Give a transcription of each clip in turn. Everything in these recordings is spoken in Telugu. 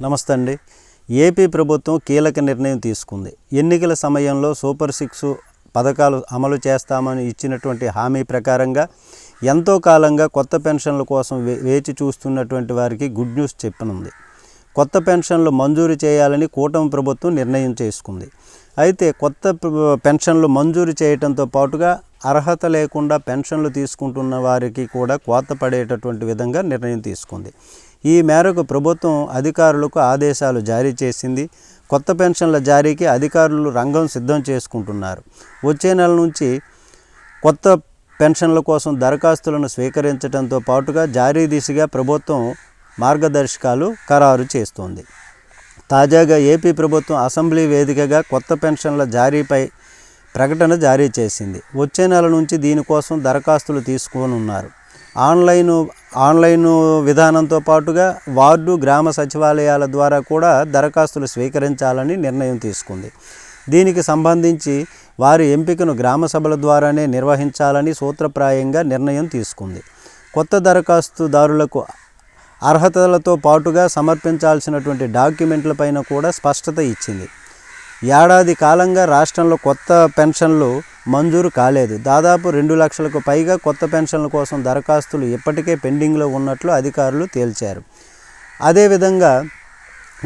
నమస్తే అండి. ఏపీ ప్రభుత్వం కీలక నిర్ణయం తీసుకుంది. ఎన్నికల సమయంలో సూపర్ సిక్స్ పథకాలు అమలు చేస్తామని ఇచ్చినటువంటి హామీ ప్రకారంగా ఎంతో కాలంగా కొత్త పెన్షన్ల కోసం వేచి చూస్తున్నటువంటి వారికి గుడ్ న్యూస్ చెప్పనుంది. కొత్త పెన్షన్లు మంజూరు చేయాలని కూటమి ప్రభుత్వం నిర్ణయం చేసుకుంది. అయితే కొత్త పెన్షన్లు మంజూరు చేయడంతో పాటుగా అర్హత లేకుండా పెన్షన్లు తీసుకుంటున్న వారికి కూడా కోత పడేటటువంటి విధంగా నిర్ణయం తీసుకుంది. ఈ మేరకు ప్రభుత్వం అధికారులకు ఆదేశాలు జారీ చేసింది. కొత్త పెన్షన్ల జారీకి అధికారులు రంగం సిద్ధం చేసుకుంటున్నారు. వచ్చే నెల నుంచి కొత్త పెన్షన్ల కోసం దరఖాస్తులను స్వీకరించడంతో పాటుగా జారీ దిశగా ప్రభుత్వం మార్గదర్శకాలు ఖరారు చేస్తోంది. తాజాగా ఏపీ ప్రభుత్వం అసెంబ్లీ వేదికగా కొత్త పెన్షన్ల జారీపై ప్రకటన జారీ చేసింది. వచ్చే నెల నుంచి దీనికోసం దరఖాస్తులు తీసుకోనున్నారు. ఆన్లైన్ ఆన్లైన్ విధానంతో పాటుగా వార్డు గ్రామ సచివాలయాల ద్వారా కూడా దరఖాస్తులు స్వీకరించాలని నిర్ణయం తీసుకుంది. దీనికి సంబంధించి వారి ఎంపికను గ్రామ సభల ద్వారానే నిర్వహించాలని సూత్రప్రాయంగా నిర్ణయం తీసుకుంది. కొత్త దరఖాస్తుదారులకు అర్హతలతో పాటుగా సమర్పించాల్సినటువంటి డాక్యుమెంట్లపైన కూడా స్పష్టత ఇచ్చింది. ఏడాది కాలంగా రాష్ట్రంలో కొత్త పెన్షన్లు మంజూరు కాలేదు. దాదాపు రెండు లక్షలకు పైగా కొత్త పెన్షన్ల కోసం దరఖాస్తులు ఇప్పటికే పెండింగ్లో ఉన్నట్లు అధికారులు తేల్చారు. అదేవిధంగా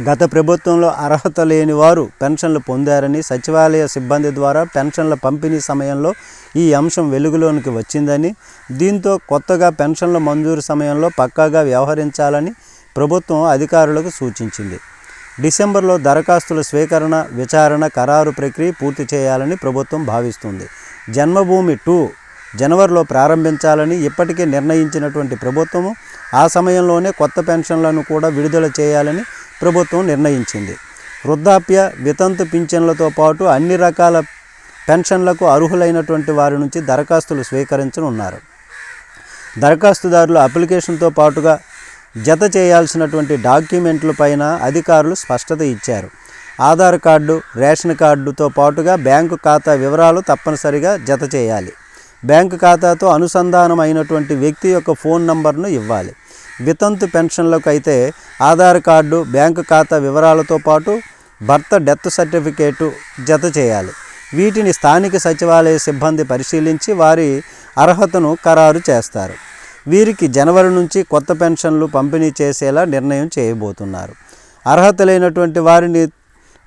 గత ప్రభుత్వంలో అర్హత లేని వారు పెన్షన్లు పొందారని సచివాలయ సిబ్బంది ద్వారా పెన్షన్ల పంపిణీ సమయంలో ఈ అంశం వెలుగులోనికి వచ్చిందని దీంతో కొత్తగా పెన్షన్ల మంజూరు సమయంలో పక్కాగా వ్యవహరించాలని ప్రభుత్వం అధికారులకు సూచించింది. డిసెంబర్లో దరఖాస్తుల స్వీకరణ విచారణ ఖరారు ప్రక్రియ పూర్తి చేయాలని ప్రభుత్వం భావిస్తుంది. జన్మభూమి టూ జనవరిలో ప్రారంభించాలని ఇప్పటికే నిర్ణయించినటువంటి ప్రభుత్వము ఆ సమయంలోనే కొత్త పెన్షన్లను కూడా విడుదల చేయాలని ప్రభుత్వం నిర్ణయించింది. వృద్ధాప్య వితంతు పింఛన్లతో పాటు అన్ని రకాల పెన్షన్లకు అర్హులైనటువంటి వారి నుంచి దరఖాస్తులు స్వీకరించనున్నారు. దరఖాస్తుదారుల అప్లికేషన్తో పాటుగా జత చేయాల్సినటువంటి డాక్యుమెంట్ల పైన అధికారులు స్పష్టత ఇచ్చారు. ఆధార్ కార్డు రేషన్ కార్డుతో పాటుగా బ్యాంకు ఖాతా వివరాలు తప్పనిసరిగా జత చేయాలి. బ్యాంకు ఖాతాతో అనుసంధానం అయినటువంటి వ్యక్తి యొక్క ఫోన్ నంబర్ను ఇవ్వాలి. వితంతు పెన్షన్లకు అయితే ఆధార్ కార్డు బ్యాంకు ఖాతా వివరాలతో పాటు భర్త డెత్ సర్టిఫికేటు జత చేయాలి. వీటిని స్థానిక సచివాలయ సిబ్బంది పరిశీలించి వారి అర్హతను ఖరారు చేస్తారు. వీరికి జనవరి నుంచి కొత్త పెన్షన్లు పంపిణీ చేసేలా నిర్ణయం చేయబోతున్నారు. అర్హత లేనటువంటి వారిని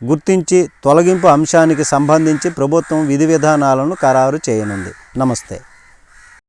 గుర్తించి తొలగింపు అంశానికి సంబంధించి ప్రభుత్వం విధి విధానాలను ఖరారు చేయనుంది. నమస్తే.